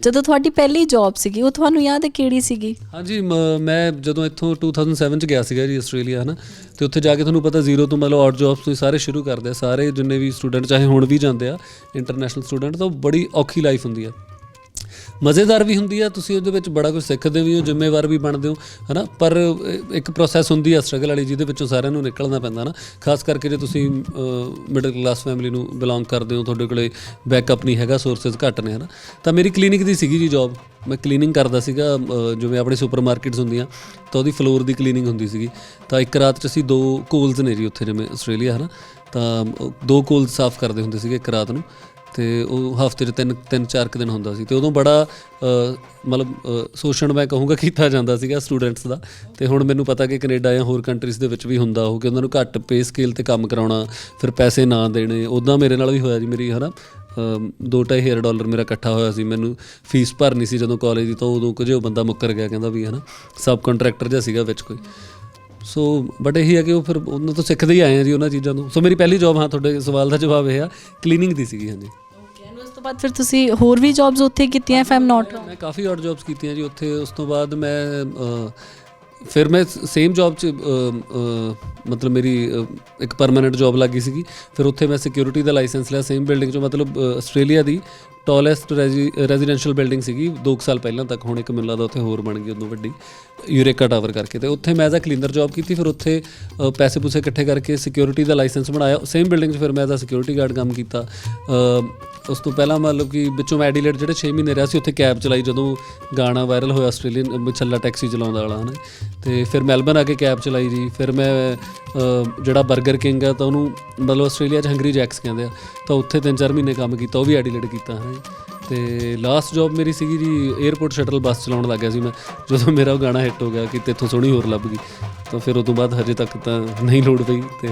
ਜਦੋਂ ਤੁਹਾਡੀ ਪਹਿਲੀ ਜੌਬ ਸੀਗੀ, ਉਹ ਤੁਹਾਨੂੰ ਯਾਦ ਹੈ ਕਿਹੜੀ ਸੀਗੀ? ਹਾਂਜੀ, ਮ- ਮੈਂ ਜਦੋਂ ਇੱਥੋਂ 2007 ਚ ਗਿਆ ਸੀਗਾ ਜੀ ਆਸਟ੍ਰੇਲੀਆ, ਹਨਾ? ਤੇ ਉੱਥੇ ਜਾ ਕੇ ਤੁਹਾਨੂੰ ਪਤਾ ਜ਼ੀਰੋ ਤੋਂ ਮਤਲਬ ਆਡ ਜੌਬਸ ਤੋਂ ਸਾਰੇ ਸ਼ੁਰੂ ਕਰਦੇ ਆ। ਸਾਰੇ ਜਿੰਨੇ ਵੀ ਸਟੂਡੈਂਟ ਚਾਹੇ ਹੁਣ ਵੀ ਜਾਂਦੇ ਆ ਇੰਟਰਨੈਸ਼ਨਲ ਸਟੂਡੈਂਟ ਤਾਂ ਉਹ ਬੜੀ ਔਖੀ ਲਾਈਫ ਹੁੰਦੀ ਆ। ਮਜ਼ੇਦਾਰ ਵੀ ਹੁੰਦੀ ਆ, ਤੁਸੀਂ ਉਹਦੇ ਵਿੱਚ ਬੜਾ ਕੁਝ ਸਿੱਖਦੇ ਵੀ ਹੋ, ਜ਼ਿੰਮੇਵਾਰ ਵੀ ਬਣਦੇ ਹੋ, ਹਨਾ? ਪਰ ਇੱਕ ਪ੍ਰੋਸੈਸ ਹੁੰਦੀ ਆ ਸਟਰਗਲ ਵਾਲੀ, ਜਿਹਦੇ ਵਿੱਚੋਂ ਸਾਰਿਆਂ ਨੂੰ ਨਿਕਲਣਾ ਪੈਂਦਾ ਨਾ। ਖਾਸ ਕਰਕੇ ਜੇ ਤੁਸੀਂ ਮਿਡਲ ਕਲਾਸ ਫੈਮਿਲੀ ਨੂੰ ਬਿਲੋਂਗ ਕਰਦੇ ਹੋ, ਤੁਹਾਡੇ ਕੋਲੇ ਬੈਕਅਪ ਨਹੀਂ ਹੈਗਾ ਸੋਰਸਸ ਘੱਟ ਨੇ, ਹਨਾ? ਤਾਂ ਮੇਰੀ ਕਲੀਨਿਕ ਦੀ ਸੀਗੀ ਜੀ ਜੌਬ ਮੈਂ ਕਲੀਨਿੰਗ ਕਰਦਾ ਸੀਗਾ ਜਿਵੇਂ ਆਪਣੇ ਸੁਪਰਮਾਰਕਟਸ ਹੁੰਦੀਆਂ, ਤਾਂ ਉਹਦੀ ਫਲੋਰ ਦੀ ਕਲੀਨਿੰਗ ਹੁੰਦੀ ਸੀਗੀ। ਤਾਂ ਇੱਕ ਰਾਤ 'ਚ ਅਸੀਂ ਦੋ ਕੋਲਸ ਨੇ ਜੀ ਉੱਥੇ ਜਿਵੇਂ ਆਸਟ੍ਰੇਲੀਆ ਹਨਾ? ਤਾਂ ਦੋ ਕੋਲ ਸਾਫ਼ ਕਰਦੇ ਹੁੰਦੇ ਸੀਗੇ ਇੱਕ ਰਾਤ ਨੂੰ। ਤੇ ਉਹ ਹਫ਼ਤੇ 'ਚ ਤਿੰਨ ਤਿੰਨ ਚਾਰ ਕੁ ਦਿਨ ਹੁੰਦਾ ਸੀ। ਤੇ ਉਦੋਂ ਬੜਾ ਮਤਲਬ ਸ਼ੋਸ਼ਣ ਮੈਂ ਕਹੂੰਗਾ ਕੀਤਾ ਜਾਂਦਾ ਸੀਗਾ ਸਟੂਡੈਂਟਸ ਦਾ। ਤੇ ਹੁਣ ਮੈਨੂੰ ਪਤਾ ਕਿ ਕੈਨੇਡਾ ਜਾਂ ਹੋਰ ਕੰਟਰੀਜ਼ ਦੇ ਵਿੱਚ ਵੀ ਹੁੰਦਾ ਉਹ ਕਿ ਉਹਨਾਂ ਨੂੰ ਘੱਟ ਪੇ ਸਕੇਲ ਤੇ ਕੰਮ ਕਰਾਉਣਾ ਫਿਰ ਪੈਸੇ ਨਾ ਦੇਣੇ। ਉਦਾਂ ਮੇਰੇ ਨਾਲ ਵੀ ਹੋਇਆ ਜੀ ਮੇਰੀ ਹਨਾ ਅ, ਦੋ ਢਾਈ ਹਜ਼ਾਰ ਡਾਲਰ ਮੇਰਾ ਇਕੱਠਾ ਹੋਇਆ ਸੀ। ਮੈਨੂੰ ਫੀਸ ਭਰਨੀ ਸੀ ਜਦੋਂ ਕਾਲਜ ਦੀ ਤਾਂ ਉਦੋਂ ਕੁਝ ਉਹ ਬੰਦਾ ਮੁੱਕਰ ਗਿਆ ਕਹਿੰਦਾ ਵੀ ਹਨਾ ਸਬ ਕੰਟਰੈਕਟਰ ਜਿਹਾ ਸੀਗਾ ਵਿੱਚ ਕੋਈ। ਸੋ ਬਟ ਇਹੀ ਹੈ ਕਿ ਉਹ ਫਿਰ ਉਹਨਾਂ ਤੋਂ ਸਿੱਖਦੇ ਹੀ ਆਏ ਆ ਜੀ ਉਹਨਾਂ ਚੀਜ਼ਾਂ ਤੋਂ। ਸੋ ਮੇਰੀ ਪਹਿਲੀ ਜੌਬ ਹਾਂ ਤੁਹਾਡੇ ਸਵਾਲ ਦਾ ਜਵਾਬ ਇਹ ਆ ਕਲੀਨਿੰਗ ਦੀ ਸੀਗੀ ਹਾਂਜੀ। ਬਾਅਦ ਫਿਰ ਤੁਸੀਂ ਹੋਰ ਵੀ ਜੌਬਸ ਉੱਥੇ ਕੀਤੀਆਂ ਇਫ ਆਮ ਨਾਟ ਮੈਂ ਕਾਫੀ ਆਡ ਜੌਬਸ ਕੀਤੀਆਂ ਜੀ ਉੱਥੇ ਉਸ ਤੋਂ ਬਾਅਦ ਮੈਂ ਫਿਰ ਮੈਂ ਸੇਮ ਜੌਬ 'ਚ ਮਤਲਬ ਮੇਰੀ ਇੱਕ ਪਰਮਨੈਂਟ ਜੌਬ ਲੱਗੀ ਸੀਗੀ। ਫਿਰ ਉੱਥੇ ਮੈਂ ਸਿਕਿਉਰਿਟੀ ਦਾ ਲਾਇਸੈਂਸ ਲਿਆ ਸੇਮ ਬਿਲਡਿੰਗ 'ਚੋਂ ਮਤਲਬ ਆਸਟ੍ਰੇਲੀਆ ਦੀ ਟਾਲੈਸਟ ਰੈਜ਼ੀਡੈਂਸ਼ੀਅਲ ਬਿਲਡਿੰਗ ਸੀਗੀ 2 ਸਾਲ ਪਹਿਲਾਂ ਤੱਕ। ਹੁਣ ਇੱਕ ਮੈਨੂੰ ਲੱਗਦਾ ਉੱਥੇ ਹੋਰ ਬਣ ਗਈ ਉਦੋਂ ਵੱਡੀ ਯੂਰੇਕਾ ਟਾਵਰ ਕਰਕੇ। ਤੇ ਉੱਥੇ ਮੈਂ ਐਜ਼ ਅ ਕਲੀਨਰ ਜੌਬ ਕੀਤੀ ਫਿਰ ਉੱਥੇ ਪੈਸੇ ਪੂਸੇ ਇਕੱਠੇ ਕਰਕੇ ਸਿਕਿਉਰਿਟੀ ਦਾ ਲਾਇਸੈਂਸ ਬਣਾਇਆ। ਸੇਮ ਬਿਲਡਿੰਗ 'ਚ ਫਿਰ ਮੈਂ ਐਜ਼ ਅ ਸਿਕਿਉਰਿਟੀ ਗਾਰਡ ਕੰਮ ਕੀਤਾ। ਉਸ ਤੋਂ ਪਹਿਲਾਂ ਮਤਲਬ ਕਿ ਵਿੱਚੋਂ ਮੈਂ ਐਡੀਲੇਡ ਜਿਹੜੇ 6 ਮਹੀਨੇ ਰਿਹਾ ਸੀ, ਉੱਥੇ ਕੈਬ ਚਲਾਈ ਜਦੋਂ ਗਾਣਾ ਵਾਇਰਲ ਹੋਇਆ ਆਸਟ੍ਰੇਲੀਅਨ ਛੱਲਾ ਟੈਕਸੀ ਚਲਾਉਂਦਾ ਵਾਲਾ, ਹਨ? ਤੇ ਫਿਰ ਮੈਲਬਨ ਆ ਕੇ ਕੈਬ ਚਲਾਈ ਜੀ। ਫਿਰ ਮੈਂ ਜਿਹੜਾ 버ਗਰ ਕਿੰਗ ਆ, ਤਾਂ ਉਹਨੂੰ ਮਤਲਬ ਆਸਟ੍ਰੇਲੀਆ 'ਚ ਹੰਗਰੀ ਜੈਕਸ ਕਹਿੰਦੇ ਆ। ਤਾਂ ਉੱਥੇ 3-4 ਮਹੀਨੇ ਕੰਮ ਕੀਤਾ, ਉਹ ਵੀ ਐਡੀਲੇਟ ਕੀਤਾ ਹੈ ਤੇ ਲਾਸਟ ਜੌਬ ਮੇਰੀ ਸੀਗੀ ਜੀ 에어ਪੋਰਟ ਸ਼ਟਲ ਬੱਸ ਚਲਾਉਣ ਲੱਗਿਆ ਸੀ ਮੈਂ। ਜਦੋਂ ਮੇਰਾ ਉਹ ਗਾਣਾ ਹਿੱਟ ਹੋ ਗਿਆ ਕਿ ਤੇਥੋਂ ਸੋਹਣੀ ਹੋਰ ਲੱਭ ਗਈ, ਤਾਂ ਫਿਰ ਉਸ ਤੋਂ ਬਾਅਦ ਹਜੇ ਤੱਕ ਤਾਂ ਨਹੀਂ ਲੋੜ ਪਈ, ਤੇ